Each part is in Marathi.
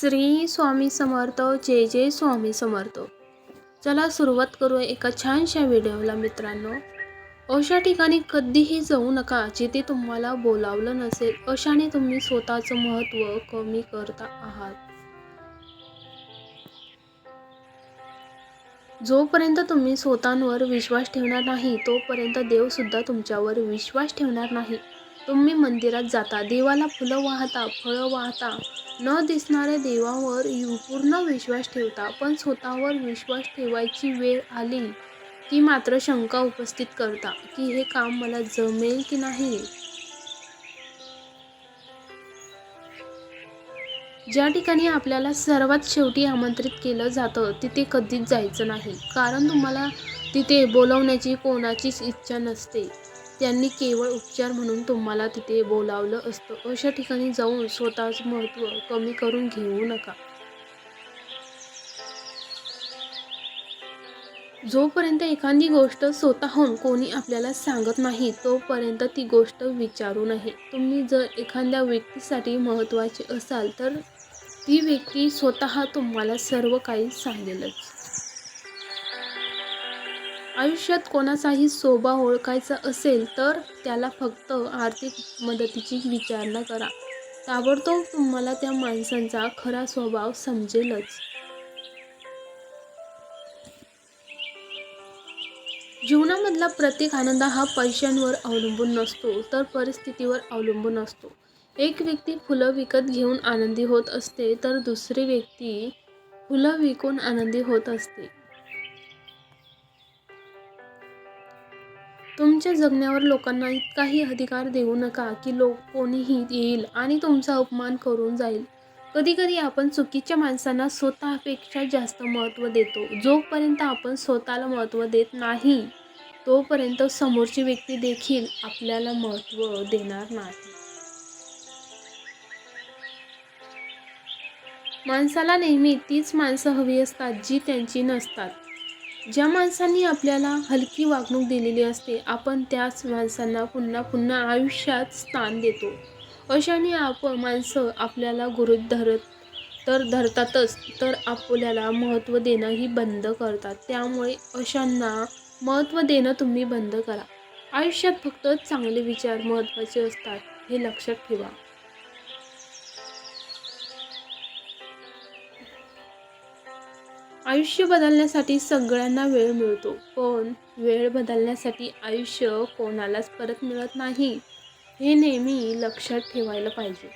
श्री स्वामी समर्थ जय जय स्वामी समर्थ. चला सुरुवात करू एका छानशा व्हिडिओला मित्रांनो. अशा ठिकाणी कधीही जाऊ नका जिथे तुम्हाला बोलावलं नसेल अशाने तुम्ही स्वतःचं महत्त्व कमी करता आहात. जोपर्यंत तुम्ही स्वतःवर विश्वास ठेवणार नाही तोपर्यंत देवसुद्धा तुमच्यावर विश्वास ठेवणार नाही. तुम्ही मंदिरात जाता देवाला फुलं वाहता फळं वाहता. न दिसणाऱ्या देवावर पूर्ण विश्वास ठेवता पण स्वतःवर विश्वास ठेवायची वेळ आली की मात्र शंका उपस्थित करता की हे काम मला जमेल की नाही? ज्या ठिकाणी आपल्याला सर्वात शेवटी आमंत्रित केलं जातं तिथे कधीच जायचं नाही. कारण तुम्हाला तिथे बोलवण्याची कोणाचीच इच्छा नसते. त्यांनी केवळ उपचार म्हणून तुम्हाला तिथे बोलावलं असतं. अशा ठिकाणी जाऊन स्वतःचं महत्त्व कमी करून घेऊ नका. जोपर्यंत एखादी गोष्ट स्वतःहून कोणी आपल्याला सांगत नाही तोपर्यंत ती गोष्ट विचारू नये. तुम्ही जर एखाद्या व्यक्तीसाठी महत्त्वाची असाल तर ती व्यक्ती स्वतः तुम्हाला सर्व काही सांगेलच. आयुष्यात कोणाचाही सोबा ओळखायचा असेल तर त्याला फक्त आर्थिक मदतीची विचारणा करा. ताबडतोब तुम्हाला त्या माणसांचा खरा स्वभाव समजेलच. जीवनामधला प्रत्येक आनंद हा पैशांवर अवलंबून नसतो तर परिस्थितीवर अवलंबून असतो. एक व्यक्ती फुलं विकत घेऊन आनंदी होत असते तर दुसरी व्यक्ती फुलं विकून आनंदी होत असते. तुमच्या जगण्यावर लोकांना इतकाही अधिकार देऊ नका की लोक कोणीही येईल आणि तुमचा अपमान करून जाईल. कधीकधी आपण चुकीच्या माणसांना स्वतःपेक्षा जास्त महत्त्व देतो. जोपर्यंत आपण स्वतःला महत्त्व देत नाही तोपर्यंत समोरची व्यक्ती देखील आपल्याला महत्त्व देणार नाही. माणसाला नेहमी तीच माणसं हवी असतात जी त्यांची नसतात. ज्या माणसांनी आपल्याला हलकी वागणूक दिलेली असते आपण त्याच माणसांना पुन्हा पुन्हा आयुष्यात स्थान देतो. अशाने आपण माणसं आपल्याला गुरुत धरत तर धरतातच तर आपल्याला महत्त्व देणंही बंद करतात. त्यामुळे अशांना महत्त्व देणं तुम्ही बंद करा. आयुष्यात फक्त चांगले विचार महत्त्वाचे असतात हे लक्षात ठेवा. आयुष्य बदलण्यासाठी सगळ्यांना वेळ मिळतो पण वेळ बदलण्यासाठी आयुष्य कोणालाच परत मिळत नाही. हे नेहमी लक्षात ठेवायला पाहिजे.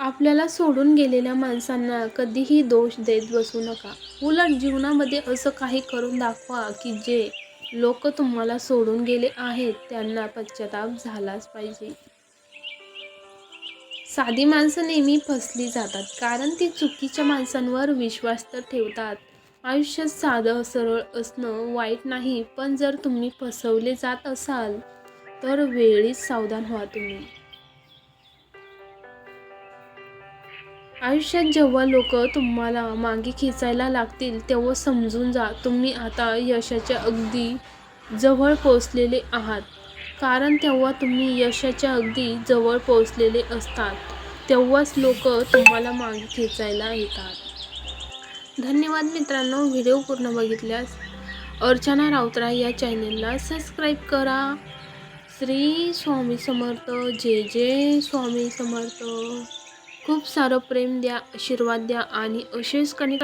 आपल्याला सोडून गेलेल्या माणसांना कधीही दोष देत बसू नका. उलट जीवनामध्ये असं काही करून दाखवा की जे लोक तुम्हाला सोडून गेले आहेत त्यांना पश्चाताप झालाच पाहिजे. साधी माणसं नेहमी फसली जातात कारण ती चुकीच्या माणसांवर विश्वास तर ठेवतात. आयुष्यात साधं सरळ असणं वाईट नाही पण जर तुम्ही फसवले जात असाल तर वेळीच सावधान व्हा तुम्ही. आयुष्यात जेव्हा लोक तुम्हाला मागे खेचायला लागतील तेव्हा समजून जा तुम्ही आता यशाच्या अगदी जवळ पोचलेले आहात. कारण तेव्हा तुम्ही यशाच्या अगदी जवळ पोहोचलेले असतात. तेव्हाच लोक तुम्हाला मागे खेचायला येतात. धन्यवाद मित्रांनो. व्हिडिओ पूर्ण बघितल्यास अर्चना राऊतराय या चॅनेलला सबस्क्राईब करा. श्री स्वामी समर्थ. जे जे स्वामी समर्थ. खूप सारं प्रेम द्या आशीर्वाद द्या आणि असेच कणी